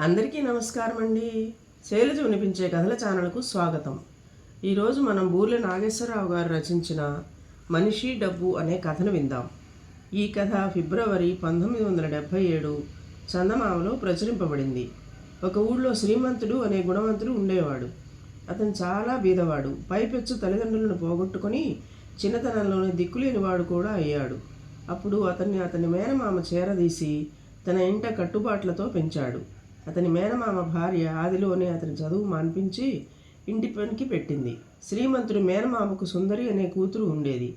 అందరికీ నమస్కారం అండి. శైలజ వినిపించే కథల ఛానల్కు స్వాగతం. ఈరోజు మనం బూర్ల నాగేశ్వరరావు గారు రచించిన మనిషి డబ్బు అనే కథను విందాం. ఈ కథ ఫిబ్రవరి పంతొమ్మిది వందల డెబ్భై ఏడు చందమామలో ప్రచురింపబడింది. ఒక ఊళ్ళో శ్రీమంతుడు అనే గుణవంతుడు ఉండేవాడు. అతను చాలా బీదవాడు. పైపెచ్చు తల్లిదండ్రులను పోగొట్టుకొని చిన్నతనంలోనే దిక్కులేనివాడు కూడా అయ్యాడు. అప్పుడు అతన్ని అతని మేనమామ చేరదీసి తన ఇంట కట్టుబాట్లతో పెంచాడు. అతని మేనమామ భార్య ఆదిలోనే అతని చదువు మాన్పించి ఇంటి పనికి పెట్టింది. శ్రీమంతుడు మేనమామకు సుందరి అనే కూతురు ఉండేది.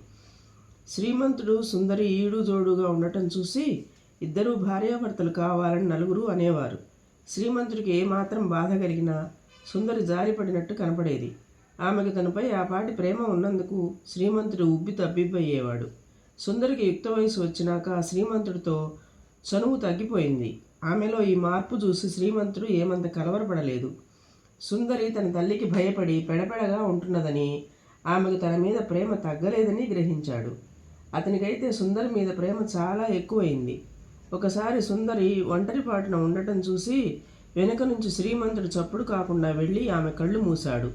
శ్రీమంతుడు సుందరి ఈడు జోడుగా ఉండటం చూసి ఇద్దరు భార్యాభర్తలు కావాలని నలుగురు అనేవారు. శ్రీమంతుడికి ఏమాత్రం బాధ కలిగినా సుందరి జారిపడినట్టు కనపడేది. ఆమెకు తనపై ఆ పాటి ప్రేమ ఉన్నందుకు శ్రీమంతుడు ఉబ్బి తబ్బిబ్బయ్యేవాడు. సుందరికి యుక్త వయసు వచ్చినాక శ్రీమంతుడితో చనువు తగ్గిపోయింది. ఆమెలో ఈ మార్పు చూసి శ్రీమంతుడు ఏమంత కలవరపడలేదు. సుందరి తన తల్లికి భయపడి పెడపెడగా ఉంటున్నదని ఆమెకు తన మీద ప్రేమ తగ్గలేదని గ్రహించాడు. అతనికైతే సుందరి మీద ప్రేమ చాలా ఎక్కువైంది. ఒకసారి సుందరి ఒంటరిపాటున ఉండటం చూసి వెనుక నుంచి శ్రీమంతుడు చప్పుడు కాకుండా వెళ్ళి ఆమె కళ్ళు మూశాడు.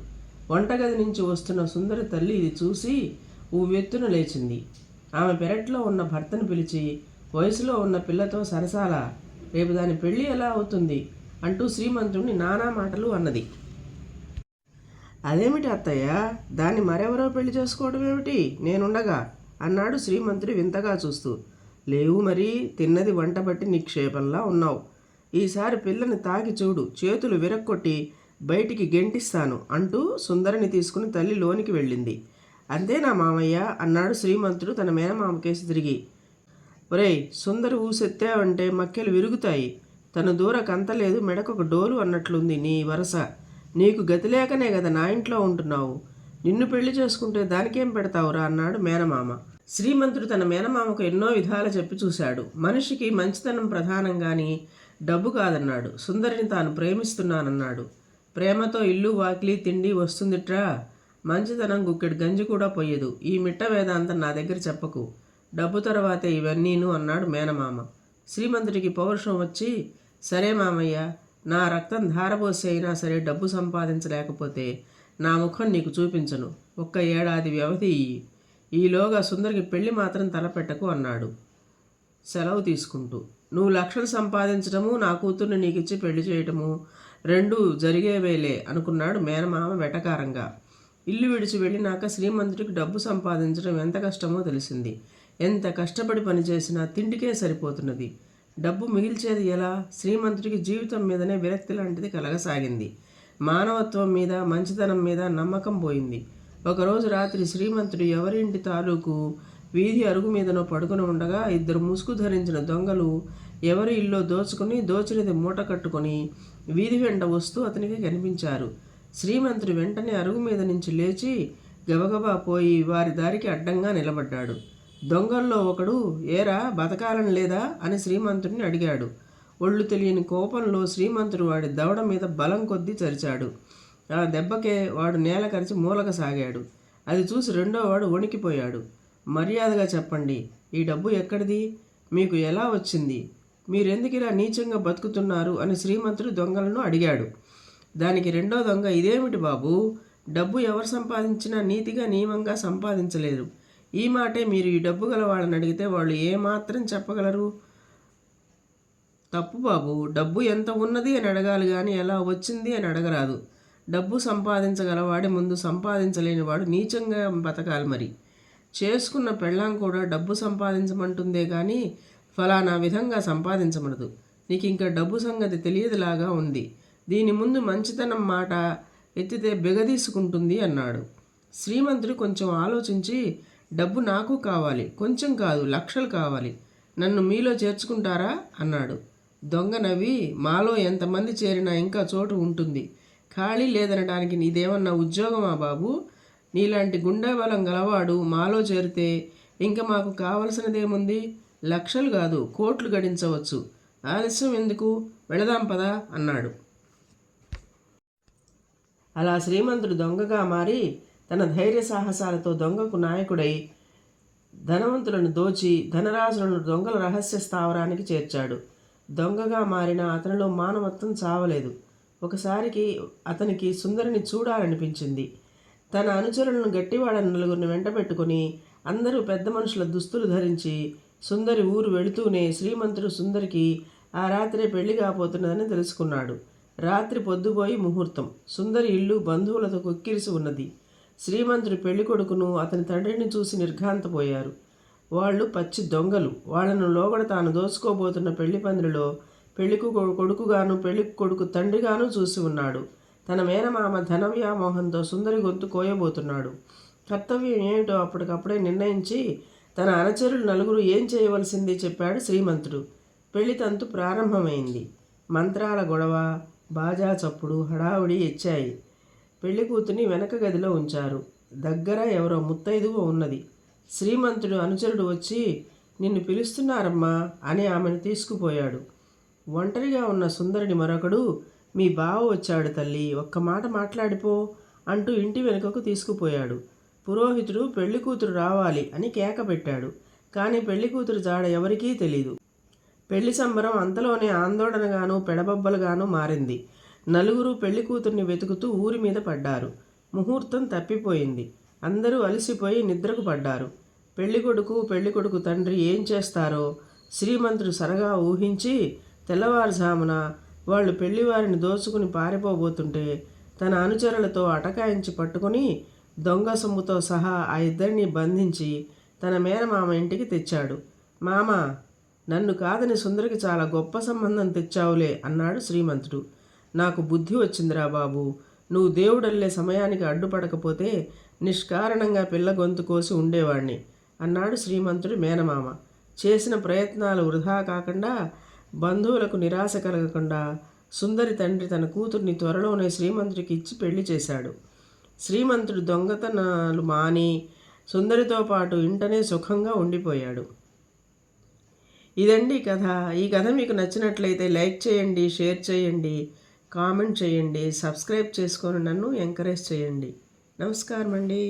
వంటగది నుంచి వస్తున్న సుందరి తల్లి ఇది చూసి ఊవెత్తున లేచింది. ఆమె పెరట్లో ఉన్న భర్తను పిలిచి వయసులో ఉన్న పిల్లతో సరసాల? రేపు దాని పెళ్ళి ఎలా అవుతుంది? అంటూ శ్రీమంతుడిని నానా మాటలు అన్నది. అదేమిటి అత్తయ్య? దాన్ని మరెవరో పెళ్ళి చేసుకోవడం ఏమిటి? నేనుండగా అన్నాడు శ్రీమంతుడు వింతగా చూస్తూ. లేవు మరి తిన్నది వంట బట్టి నిక్షేపంలా ఉన్నావు. ఈసారి పిల్లని తాకి చూడు చేతులు విరక్కొట్టి బయటికి గెంటిస్తాను అంటూ సుందరిని తీసుకుని తల్లి లోనికి వెళ్ళింది. అంతేనా మామయ్య? అన్నాడు శ్రీమంతుడు తన మేనమామకేసి తిరిగి. ఒరేయ్ సుందరి ఊసెత్తావంటే మక్కెలు విరుగుతాయి. తన దూర కంతలేదు మెడకొక డోలు అన్నట్లుంది నీ వరస. నీకు గతి లేకనే కదా నా ఇంట్లో ఉంటున్నావు. నిన్ను పెళ్ళి చేసుకుంటే దానికేం పెడతావురా అన్నాడు మేనమామ. శ్రీమంతుడు తన మేనమామకు ఎన్నో విధాలు చెప్పి చూశాడు. మనిషికి మంచితనం ప్రధానం కానీ డబ్బు కాదన్నాడు. సుందరిని తాను ప్రేమిస్తున్నానన్నాడు. ప్రేమతో ఇల్లు వాకిలి తిండి వస్తుందిట్రా. మంచితనం గుక్కెడు గంజి కూడా పోయేదు ఈ మిట్ట వేదాంతం నా దగ్గర చెప్పకు. డబ్బు తర్వాతే ఇవన్నీను అన్నాడు మేనమామ. శ్రీమంతుడికి పౌరుషం వచ్చి సరే మామయ్య నా రక్తం ధారపోసి అయినా సరే డబ్బు సంపాదించలేకపోతే నా ముఖం నీకు చూపించను. ఒక్క ఏడాది వ్యవధి ఇయ్యి. ఈలోగా సుందరికి పెళ్ళి మాత్రం తలపెట్టకు అన్నాడు. సెలవు తీసుకుంటూ నువ్వు లక్షలు సంపాదించడము నా కూతుర్ని నీకు ఇచ్చి పెళ్ళి చేయటము రెండు జరిగేవేలే అనుకున్నాడు మేనమామ వెటకారంగా. ఇల్లు విడిచి వెళ్ళినాక శ్రీమంతుడికి డబ్బు సంపాదించడం ఎంత కష్టమో తెలిసింది. ఎంత కష్టపడి పనిచేసినా తిండికే సరిపోతున్నది. డబ్బు మిగిల్చేది ఎలా? శ్రీమంతుడికి జీవితం మీదనే విరక్తి లాంటిది కలగసాగింది. మానవత్వం మీద మంచితనం మీద నమ్మకం పోయింది. ఒకరోజు రాత్రి శ్రీమంతుడు ఎవరింటి తాలూకు వీధి అరుగు మీదనో పడుకుని ఉండగా ఇద్దరు ముసుగు ధరించిన దొంగలు ఎవరి ఇల్లో దోచుకుని దోచినది మూట కట్టుకొని వీధి వెంట వస్తూ అతనికి కనిపించారు. శ్రీమంతుడు వెంటనే అరుగు మీద నుంచి లేచి గబగబా పోయి వారి దారికి అడ్డంగా నిలబడ్డాడు. దొంగల్లో ఒకడు ఏరా బతకాలని లేదా? అని శ్రీమంతుడిని అడిగాడు. ఒళ్ళు తెలియని కోపంలో శ్రీమంతుడు వాడి దవడ మీద బలం కొద్దీ చరిచాడు. ఆ దెబ్బకే వాడు నేల కరిచి మూలక సాగాడు. అది చూసి రెండో వాడు వణికిపోయాడు. మర్యాదగా చెప్పండి. ఈ డబ్బు ఎక్కడిది? మీకు ఎలా వచ్చింది? మీరెందుకు ఇలా నీచంగా బతుకుతున్నారు? అని శ్రీమంతుడు దొంగలను అడిగాడు. దానికి రెండో దొంగ ఇదేమిటి బాబు? డబ్బు ఎవరు సంపాదించినా నీతిగా నియమంగా సంపాదించలేరు. ఈ మాటే మీరు ఈ డబ్బు గల వాళ్ళని అడిగితే వాళ్ళు ఏమాత్రం చెప్పగలరు? తప్పు బాబు డబ్బు ఎంత ఉన్నది అని అడగాలి కానీ ఎలా వచ్చింది అని అడగరాదు. డబ్బు సంపాదించగలవాడి ముందు సంపాదించలేని వాడు నీచంగా బతకాలి మరి. చేసుకున్న పెళ్ళాం కూడా డబ్బు సంపాదించమంటుందే కానీ ఫలానా విధంగా సంపాదించమనదు. నీకు ఇంకా డబ్బు సంగతి తెలియదులాగా ఉంది. దీని ముందు మంచితనం మాట ఎత్తితే బిగదీసుకుంటుంది అన్నాడు. శ్రీమంతుడు కొంచెం ఆలోచించి డబ్బు నాకు కావాలి కొంచెం కాదు లక్షలు కావాలి. నన్ను మీలో చేర్చుకుంటారా? అన్నాడు. దొంగ నవ్వి మాలో ఎంతమంది చేరినా ఇంకా చోటు ఉంటుంది. ఖాళీ లేదనడానికి నీదేమన్నా ఉద్యోగమా బాబు? నీలాంటి గుండె బలం గలవాడు మాలో చేరితే ఇంకా మాకు కావలసినదేముంది? లక్షలు కాదు కోట్లు గడించవచ్చు. ఆలస్యం ఎందుకు? వెళదాం పదా అన్నాడు. అలా శ్రీమంతుడు దొంగగా మారి తన ధైర్య సాహసాలతో దొంగకు నాయకుడై ధనవంతులను దోచి ధనరాజులను దొంగల రహస్య స్థావరానికి చేర్చాడు. దొంగగా మారిన అతనిలో మానవత్వం చావలేదు. ఒకసారికి అతనికి సుందరిని చూడాలనిపించింది. తన అనుచరులను గట్టివాడని నలుగురిని వెంటబెట్టుకుని అందరూ పెద్ద మనుషుల దుస్తులు ధరించి సుందరి ఊరు వెళుతూనే శ్రీమంతుడు సుందరికి ఆ రాత్రే పెళ్ళి కాబోతున్నదని తెలుసుకున్నాడు. రాత్రి పొద్దుపోయి ముహూర్తం. సుందరి ఇల్లు బంధువులతో కొక్కిరిసి ఉన్నది. శ్రీమంతుడి పెళ్ళి కొడుకును అతని తండ్రిని చూసి నిర్ఘాంతపోయారు. వాళ్ళు పచ్చి దొంగలు. వాళ్ళను లోగడ తాను దోసుకోబోతున్న పెళ్ళి పందిరిలో పెళ్ళికు కొడుకుగాను పెళ్ళి కొడుకు తండ్రిగాను చూసి ఉన్నాడు. తన మేనమామ ధన వ్యామోహంతో సుందరి గొంతు కోయబోతున్నాడు. కర్తవ్యం ఏమిటో అప్పటికప్పుడే నిర్ణయించి తన అనుచరులు నలుగురు ఏం చేయవలసింది చెప్పాడు శ్రీమంతుడు. పెళ్ళి తంతు ప్రారంభమైంది. మంత్రాల గొడవ బాజా చప్పుడు హడావుడి ఎచ్చాయి. పెళ్ళికూతుని వెనక గదిలో ఉంచారు. దగ్గర ఎవరో ముత్తైదువ ఉన్నది. శ్రీమంతుడు అనుచరుడు వచ్చి నిన్ను పిలుస్తున్నారమ్మా అని ఆమెను తీసుకుపోయాడు. ఒంటరిగా ఉన్న సుందరుని మరొకడు మీ బావ వచ్చాడు తల్లి ఒక్క మాట మాట్లాడిపో అంటూ ఇంటి వెనుకకు తీసుకుపోయాడు. పురోహితుడు పెళ్ళి కూతురు రావాలి అని కేక పెట్టాడు. కానీ పెళ్ళి కూతురు జాడ ఎవరికీ తెలీదు. పెళ్ళి సంబరం అంతలోనే ఆందోళనగాను పెడబొబ్బలుగాను మారింది. నలుగురు పెళ్ళి కూతుర్ని వెతుకుతూ ఊరి మీద పడ్డారు. ముహూర్తం తప్పిపోయింది. అందరూ అలసిపోయి నిద్రకు పడ్డారు. పెళ్ళికొడుకు పెళ్ళికొడుకు తండ్రి ఏం చేస్తారో శ్రీమంతుడు సరగా ఊహించి తెల్లవారుజామున వాళ్ళు పెళ్ళివారిని దోచుకుని పారిపోబోతుంటే తన అనుచరులతో అటకాయించి పట్టుకుని దొంగ సొమ్ముతో సహా ఆ ఇద్దరిని బంధించి తన మేనమామ ఇంటికి తెచ్చాడు. మామ నన్ను కాదని సుందరికి చాలా గొప్ప సంబంధం తెచ్చావులే అన్నాడు శ్రీమంతుడు. నాకు బుద్ధి వచ్చిందిరా బాబు. నువ్వు దేవుడల్లే సమయానికి అడ్డుపడకపోతే నిష్కారణంగా పిల్ల గొంతు కోసి ఉండేవాణ్ణి అన్నాడు శ్రీమంతుడి మేనమామ. చేసిన ప్రయత్నాలు వృధా కాకుండా బంధువులకు నిరాశ కలగకుండా సుందరి తండ్రి తన కూతుర్ని త్వరలోనే శ్రీమంతుడికి ఇచ్చి పెళ్ళి చేశాడు. శ్రీమంతుడు దొంగతనాలు మాని సుందరితో పాటు ఇంటనే సుఖంగా ఉండిపోయాడు. ఇదండి కథ. ఈ కథ మీకు నచ్చినట్లయితే లైక్ చేయండి షేర్ చేయండి. కామెంట్ చేయండి సబ్స్క్రైబ్ చేసుకొని నన్ను ఎంకరేజ్ చేయండి. నమస్కారం అండి